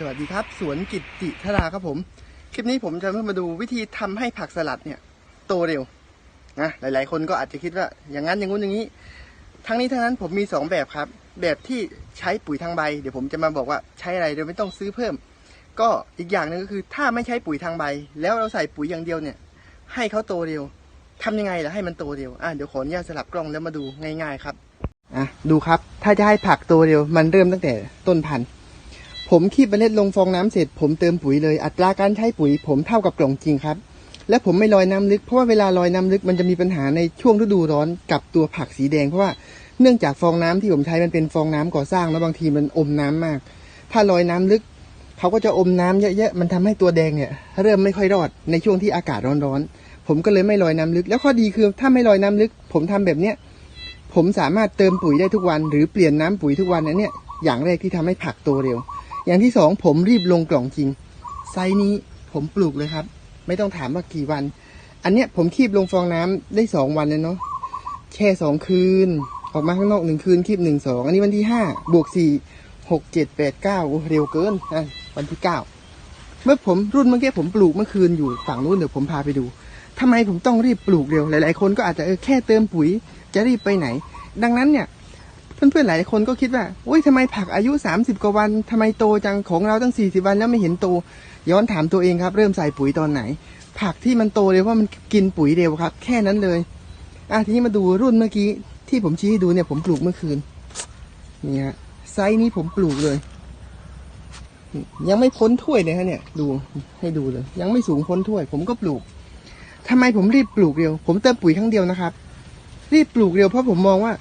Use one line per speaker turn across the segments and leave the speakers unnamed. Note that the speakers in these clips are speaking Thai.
สวัสดีครับ สวนกิตติธราครับผม คลิปนี้ผมจะมาดูวิธีทำให้ผักสลัดเนี่ยโตเร็วนะหลาย ๆ คนก็อาจจะคิดว่า อย่างนั้นอย่างงู้นอย่างนี้ ทั้งนี้ทั้งนั้นผมมี 2 แบบครับ แบบที่ใช้ปุ๋ยทางใบ เดี๋ยวผมจะมาบอกว่าใช้อะไรโดยไม่ต้องซื้อเพิ่ม ก็อีกอย่างหนึ่งก็คือถ้าไม่ใช้ปุ๋ยทางใบ แล้วเราใส่ปุ๋ยอย่างเดียวเนี่ย ให้เขาโตเร็วทำยังไงล่ะให้มันโตเร็วอะเดี๋ยวขออนุญาตสลับกล้องแล้วมาดูง่าย ๆ ครับอะดูครับ ถ้าจะให้ผักโตเร็ว มันเริ่มตั้งแต่ต้นพันธุ์ ผมคีบเมล็ดลงฟองน้ำเสร็จ ผมเติมปุ๋ยเลย อัตราการใช้ปุ๋ย ผมเท่ากับกล่องจริงครับ และผมไม่ลอยน้ำลึกเพราะว่าเวลาลอยน้ำลึกมันจะมีปัญหาในช่วงฤดูร้อนกับตัวผักสีแดงเพราะว่าเนื่องจากฟองน้ำที่ผมใช้มันเป็นฟองน้ำก่อสร้างแล้วบางทีมันอมน้ำมาก ถ้าลอยน้ำลึกเขาก็จะอมน้ำเยอะๆมันทำให้ตัวแดงเนี่ย เริ่มไม่ค่อยรอดในช่วงที่อากาศร้อนๆผมก็เลยไม่ลอยน้ำลึก แล้วข้อดีคือถ้าไม่ลอยน้ำลึก ผมทำแบบเนี้ยผมสามารถเติมปุ๋ยได้ทุกวัน หรือเปลี่ยนน้ำปุ๋ยทุกวันนั้นเนี่ยอย่างแรกที่ทำให้ผักโตเร็ว อย่างที่สองผมรีบลงกล่องจริง ไซส์นี้ผมปลูกเลยครับ ไม่ต้องถามว่ากี่วัน อันเนี้ยผมคีบลงฟองน้ำได้สองวันเลยเนาะแช่สองคืน ออกมาข้างนอกหนึ่งคืนคีบหนึ่งสองอันนี้วันที่ห้าบวกสี่หกเจ็ดแปดเก้าเร็วเกินอะวันที่เก้าเมื่อผมรุ่นเมื่อกี้ผมปลูกเมื่อคืนอยู่ฝั่งนู้นเดี๋ยวผมพาไปดูทำไมผมต้องรีบปลูกเร็วหลาย ๆ คนก็อาจจะเออแค่เติมปุ๋ยจะรีบไปไหน ดังนั้นเนี่ย เพื่อนๆหลายคนก็คิดว่าอุ้ยทำไมผักอายุ 30 กว่าวันทำไมโตจังของเราตั้ง 40 วันแล้วไม่เห็นโต ย้อนถามตัวเองครับ เริ่มใส่ปุ๋ยตอนไหน ผักที่มันโตเร็วเพรามันกินปุ๋ยเร็วครับ แค่นั้นเลยอะทีนี้มาดูรุ่นเมื่อกี้ ที่ผมชี้ให้ดูเนี่ยผมปลูกเมื่อคืนนี่ฮะไซส์นี้ผมปลูกเลย ยังไม่พ้นถ้วยเลยฮะเนี่ย ดูให้ดูเลย ยังไม่สูงพ้นถ้วย ผมก็ปลูกทำไมผมรีบปลูกเร็ว ผมเติมปุ๋ยครั้งเดียวนะครับ รีบปลูกเร็วเพราะผมมองว่า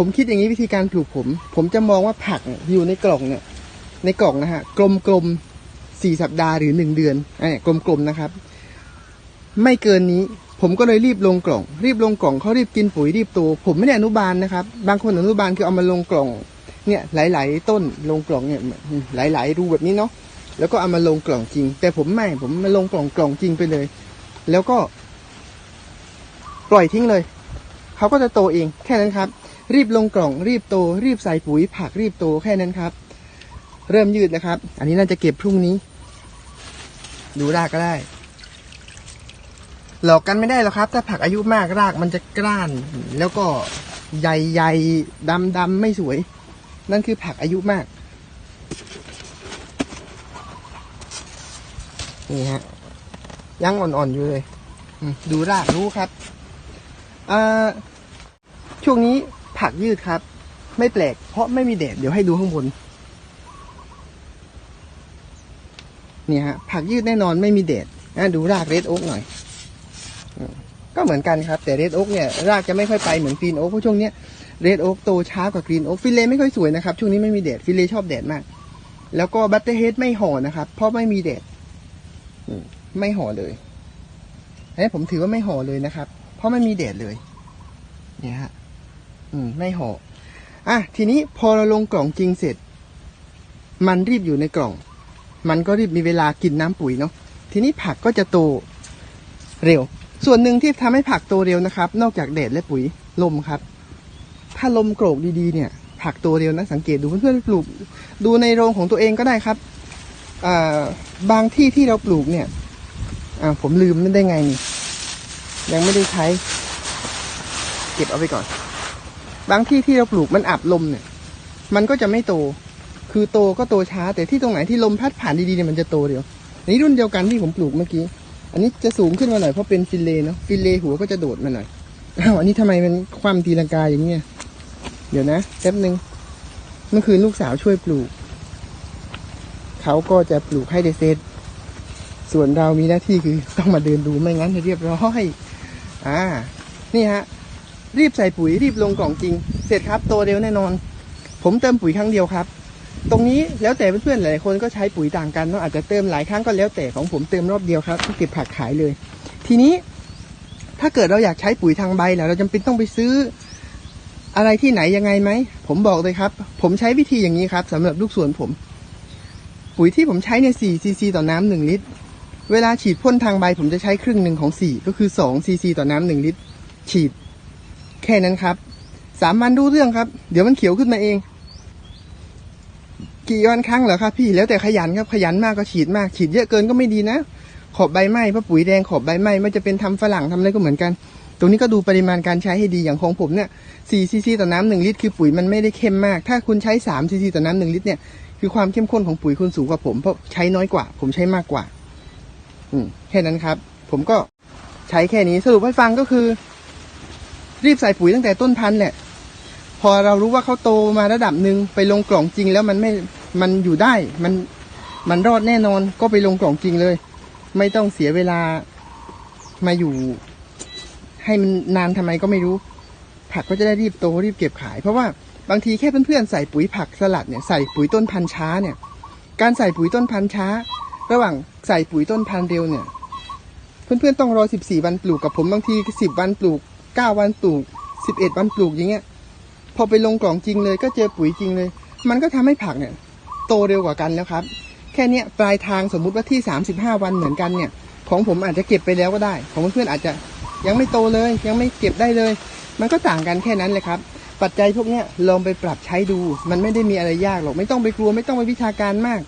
ผมคิดอย่างนี้วิธีการปลูกผม ผมจะมองว่าผักอยู่ในกล่องเนี่ย ในกล่องนะฮะกลมกลมๆสี่สัปดาห์หรือหนึ่งเดือนไอ้กลมกลมๆนะครับ ไม่เกินนี้ ผมก็เลยรีบลงกล่อง รีบลงกล่องเขารีบกินปุ๋ยรีบโตผมไม่ได้อนุบาลนะครับ บางคนอนุบาลคือเอามาลงกล่อง เนี่ยหลาย ๆ ต้นลงกล่องเนี่ยหลาย ๆ รูแบบนี้เนาะแล้วก็เอามาลงกล่องจริง แต่ผมไม่ผมมาลงกล่องกล่องจริงไปเลย แล้วก็ ปล่อยทิ้งเลยเขาก็จะโตเองแค่นั้นครับ รีบลงกล่องรีบโต รีบใส่ปุ๋ยผักรีบโตแค่นั้นครับ เริ่มยืดนะครับ อันนี้น่าจะเก็บพรุ่งนี้ ดูรากก็ได้ หลอกกันไม่ได้หรอกครับ ถ้าผักอายุมากรากมันจะกร้าน แล้วก็ใหญ่ๆดำๆไม่สวย นั่นคือผักอายุมากนี่ฮะยังอ่อนๆอยู่เลย ดูรากรู้ครับอ่าช่วงนี้ ผักยืดครับ ไม่แปลก เพราะไม่มีแดดเดี๋ยวให้ดูข้างบนเนี่ยฮะผักยืดแน่นอนไม่มีแดดอะดูรากเรดโอ๊กหน่อย ก็เหมือนกันครับ แต่เรดโอ๊กเนี่ยรากจะไม่ค่อยไปเหมือนกรีนโอ๊กเพราะช่วงเนี้ยเรดโอ๊กโตช้ากว่ากรีนโอ๊กฟิเลไม่ค่อยสวยนะครับ ช่วงนี้ไม่มีแดดฟิเลชอบแดดมาก แล้วก็บัตเตอร์เฮดไม่ห่อนะครับ เพราะไม่มีแดดไม่ห่อเลยอันนี้ผมถือว่าไม่ห่อเลยนะครับ เพราะไม่มีแดดเลย เนี่ยฮะ อืมไม่ห่ออะทีนี้พอเราลงกล่องจริงเสร็จ มันรีบอยู่ในกล่อง มันก็รีบมีเวลากินน้ำปุ๋ยเนาะทีนี้ผักก็จะโตเร็ว ส่วนหนึ่งที่ทำให้ผักโตเร็วนะครับ นอกจากแดดและปุ๋ยลมครับ ถ้าลมโกรกดีๆ เนี่ย ผักโตเร็วนะสังเกตดูเพื่อนๆปลูก ดูในโรงของตัวเองก็ได้ครับบางที่ที่เราปลูกเนี่ยผมลืมไม่ได้ไงนี่ยังไม่ได้ใช้ เก็บเอาไปก่อน บางที่ที่เราปลูกมันอับลมเนี่ย มันก็จะไม่โต คือโตก็โตช้า แต่ที่ตรงไหนที่ลมพัดผ่านดีๆเนี่ยมันจะโตเร็วอันนี้รุ่นเดียวกันที่ผมปลูกเมื่อกี้ อันนี้จะสูงขึ้นมาหน่อยเพราะเป็นฟิลเลเนาะฟิลเลหัวก็จะโดดมาหน่อยอ้าวอันนี้ทำไมมันคว่ำตีลังกาอย่างเงี้ยเดี๋ยวนะแป๊บหนึ่งเมื่อคืนลูกสาวช่วยปลูก เขาก็จะปลูกให้ได้เสร็จส่วนเรามีหน้าที่คือต้องมาเดินดูไม่งั้นจะเรียบร้อย อ่า นี่ฮะ รีบใส่ปุ๋ยรีบลงกล่องจริง เสร็จครับโตเร็วแน่นอน ผมเติมปุ๋ยครั้งเดียวครับ ตรงนี้แล้วแต่เพื่อนๆหลายคนก็ใช้ปุ๋ยต่างกันเนาะอาจจะเติมหลายครั้งก็แล้วแต่ของผมเติมรอบเดียวครับเก็บผักขายเลย ทีนี้ถ้าเกิดเราอยากใช้ปุ๋ยทางใบแล้วเราจำเป็นต้องไปซื้ออะไรที่ไหนยังไงไหม ผมบอกเลยครับ ผมใช้วิธีอย่างนี้ครับสำหรับลูกสวนผม ปุ๋ยที่ผมใช้เนี่ย4ซีซีต่อน้ำหนึ่งลิตร เวลาฉีดพ่นทางใบผมจะใช้ครึ่งหนึ่งของสี่ก็คือ2ซีซีต่อน้ำหนึ่งลิตร ฉีด แค่นั้นครับ สามวันรู้เรื่องครับ เดี๋ยวมันเขียวขึ้นมาเอง กี่วันครั้งเหรอครับ พี่แล้วแต่ขยันครับขยันมากก็ฉีดมาก ฉีดเยอะเกินก็ไม่ดีนะ ขอบใบไม้เพราะปุ๋ยแดงขอบใบไม้ไม่จะเป็นทำฝรั่งทำอะไรก็เหมือนกัน ตรงนี้ก็ดูปริมาณการใช้ให้ดีอย่างของผมเนี่ย4ซีซีต่อน้ำหนึ่งลิตรคือปุ๋ยมันไม่ได้เข้มมาก ถ้าคุณใช้3ซีซีต่อน้ำหนึ่งลิตรเนี่ยคือความเข้มข้นของปุ๋ยคุณสูงกว่าผมเพราะใช้น้อยกว่า ผมใช้มากกว่า อืมแค่นั้นครับ ผมก็ใช้แค่นี้สรุปให้ฟังก็คือ รีบใส่ปุ๋ยตั้งแต่ต้นพันธุ์แหละ พอเรารู้ว่าเขาโตมาระดับหนึ่งไปลงกล่องจริงแล้วมันไม่มันอยู่ได้มันมันรอดแน่นอนก็ไปลงกล่องจริงเลย ไม่ต้องเสียเวลามาอยู่ ให้มันนานทำไมก็ไม่รู้ ผักก็จะได้รีบโตรีบเก็บขาย เพราะว่าบางทีแค่เพื่อนๆใส่ปุ๋ยผักสลัดเนี่ยใส่ปุ๋ยต้นพันธุ์ช้าเนี่ย การใส่ปุ๋ยต้นพันธุ์ช้า ระหว่างใส่ปุ๋ยต้นพันธุ์เร็วเนี่ย เพื่อนๆต้องรอ 14 วันปลูกกับผมบางที 10 วันปลูก 9วันปลูก11วันปลูกอย่างเงี้ย พอไปลงกล่องจริงเลย ก็เจอปุ๋ยจริงเลย มันก็ทำให้ผักเนี่ย โตเร็วกว่ากันแล้วครับ แค่เนี้ยปลายทางสมมุติว่าที่35วันเหมือนกันเนี่ย ของผมอาจจะเก็บไปแล้วก็ได้ ของเพื่อนอาจจะยังไม่โตเลย ยังไม่เก็บได้เลย มันก็ต่างกันแค่นั้นเลยครับปัจจัยพวกเนี้ยลองไปปรับใช้ดู มันไม่ได้มีอะไรยากหรอก ไม่ต้องไปกลัว ไม่ต้องไปวิชาการมาก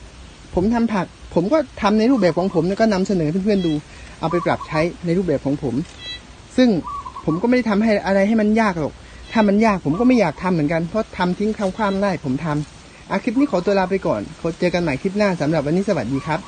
ผมทำผัก ผมก็ทำในรูปแบบของผมแล้วก็นำเสนอเพื่อนๆดู เอาไปปรับใช้ในรูปแบบของผม ซึ่ง ผมก็ไม่ได้ทำให้อะไรให้มันยากหรอก ถ้ามันยากผมก็ไม่อยากทำเหมือนกัน เพราะทำทิ้งคำความได้ผมทำอะคลิปนี้ขอตัวลาไปก่อนเจอกันใหม่คลิปหน้าสำหรับวันนี้สวัสดีครับ